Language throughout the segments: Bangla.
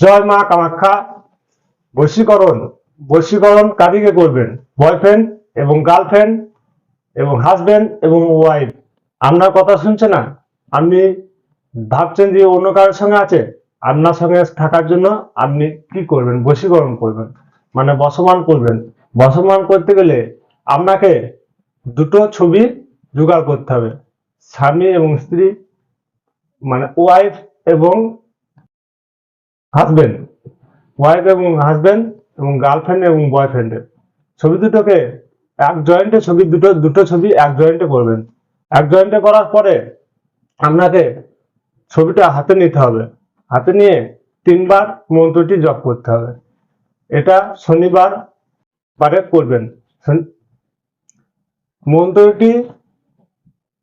জয় মা কামাখ্যা। বশীকরণ বশীকরণ কাদিকে করবেন। বয়ফ্রেন্ড এবং গার্লফ্রেন্ড এবং হাজবেন্ড এবং ওয়াইফ আপনার কথা শুনছে না? আপনি ভাবছেন যে অন্য কারোর সঙ্গে আছে? আপনার সঙ্গে থাকার জন্য আপনি কি করবেন? বশীকরণ করবেন। মানে বসমান করবেন। বসমান করতে গেলে আপনাকে দুটো ছবি জোগাড় করতে হবে। স্বামী এবং স্ত্রী মানে ওয়াইফ এবং হাজবেন্ড ওয়াইফ এবং হাজবেন্ড এবং গার্লফ্রেন্ড এবং বয়ফ্রেন্ডের ছবি দুটোকে এক জয়েন্টে ছবি দুটো দুটো ছবি এক জয়েন্টে করবেন। এক জয়েন্টে করার পরে আপনাকে ছবিটা হাতে নিতে হবে। হাতে নিয়ে তিনবার মন্ত্রটি জপ করতে হবে। এটা শনিবার বারে করবেন। মন্ত্রটি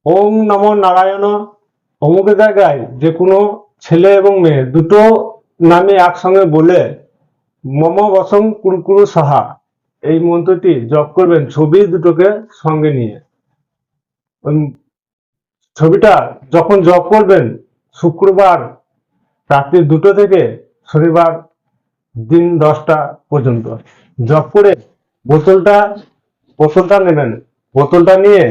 ওম নম নারায়ণ অমুকের জায়গায় যে কোনো ছেলে এবং মেয়ে দুটো নামে একসঙ্গে বলে, মম বসং কুরকুরু সাহা। এই মন্ত্রটি জপ করবেন ছবি দুটোকে সঙ্গে নিয়ে। ছবিটা যখন জপ করবেন, শুক্রবার রাত্রি দুটো থেকে শনিবার দিন দশটা পর্যন্ত। জপ করে বোতলটা বোতলটা নেবেন। বোতলটা নিয়ে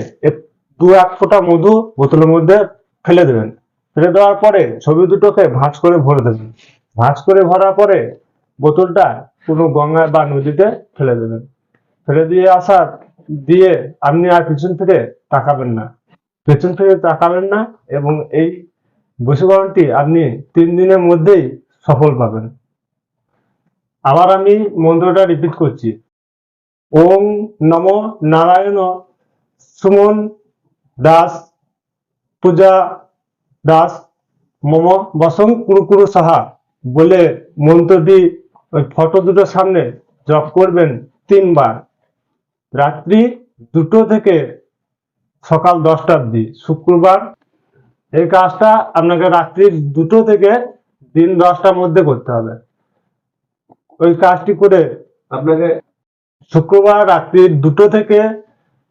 দু এক ফোঁটা মধু বোতলের মধ্যে ফেলে দেবেন। ফেলে দেওয়ার পরে ছবি দুটোকে ভাঁজ করে ভরে দেবেন। ভাঁজ করে ভরার পরে বোতলটা কোনো গঙ্গায় বা নদীতে ফেলে দেবেন। ফেলে দিয়ে আসার দিয়ে আপনি আর পিছন ফিরে তাকাবেন না। পেছন ফিরে তাকাবেন না এবং এই বশীকরণটি আপনি তিন দিনের মধ্যেই সফল পাবেন। আবার আমি মন্ত্রটা রিপিট করছি। ওম নম নারায়ণ সুমন দাস পূজা দাস মম বসং কুরুকুরু সাহা। বলে মন্ত্রটি ওই ফটো দুটোর সামনে জপ করবেন তিনবার। রাত্রি দুটো থেকে সকাল দশটা অবধি, শুক্রবার। এই কাজটা আপনাকে রাত্রি দুটো থেকে দিন দশটার মধ্যে করতে হবে। ওই কাজটি করে আপনাকে শুক্রবার রাত্রি দুটো থেকে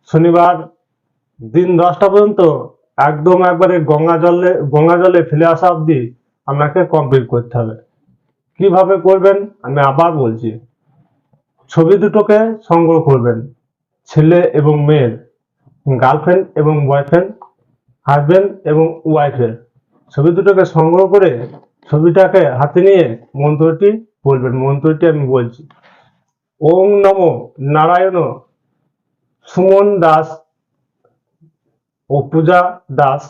শনিবার দিন দশটা পর্যন্ত একদম একবারে গঙ্গা জলে গঙ্গা জলে ফেলে আসা অবধি আপনাকে কমপ্লিট করতে হবে। কীভাবে করবেন? আমি আবার বলছি। ছবি দুটোকে সংগ্রহ করবেন। ছেলে এবং মেয়ের, গার্লফ্রেন্ড এবং বয়ফ্রেন্ড, হাজবেন্ড এবং ওয়াইফের। ছবি দুটোকে সংগ্রহ করে ছবিটাকে হাতে নিয়ে মন্ত্রটি বলবেন মন্ত্রটি আমি বলছি, ওম নম নারায়ণ সুমন দাস ও পূজা দাস,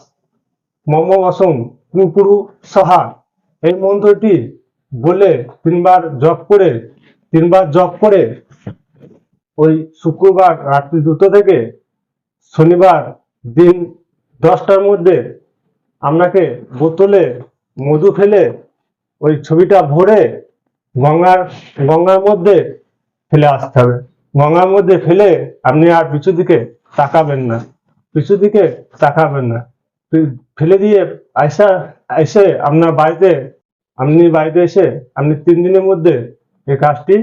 মম বসং কুকুরু সাহা। এই মন্ত্রটি বলে তিনবার জপ করে, তিনবার জপ করে ওই শুক্রবার রাত্রি দুটো থেকে শনিবার দিন দশটার মধ্যে আপনাকে বোতলে মধু ফেলে ওই ছবিটা ভরে গঙ্গার গঙ্গার মধ্যে ফেলে আসতে হবে। গঙ্গার মধ্যে ফেলে আপনি আর পিছু দিকে তাকাবেন না। পিছু দিকে তাকাবেন না। ফেলে দিয়ে আইসা এসে আপনার বাড়িতে আপনি বাড়িতে এসে আপনি তিন দিনের মধ্যে এই কাজটি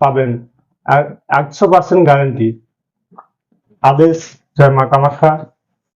পাবেন। একশো পার্সেন্ট গ্যারান্টি আদেশ, জয় মা কামাখ্যা।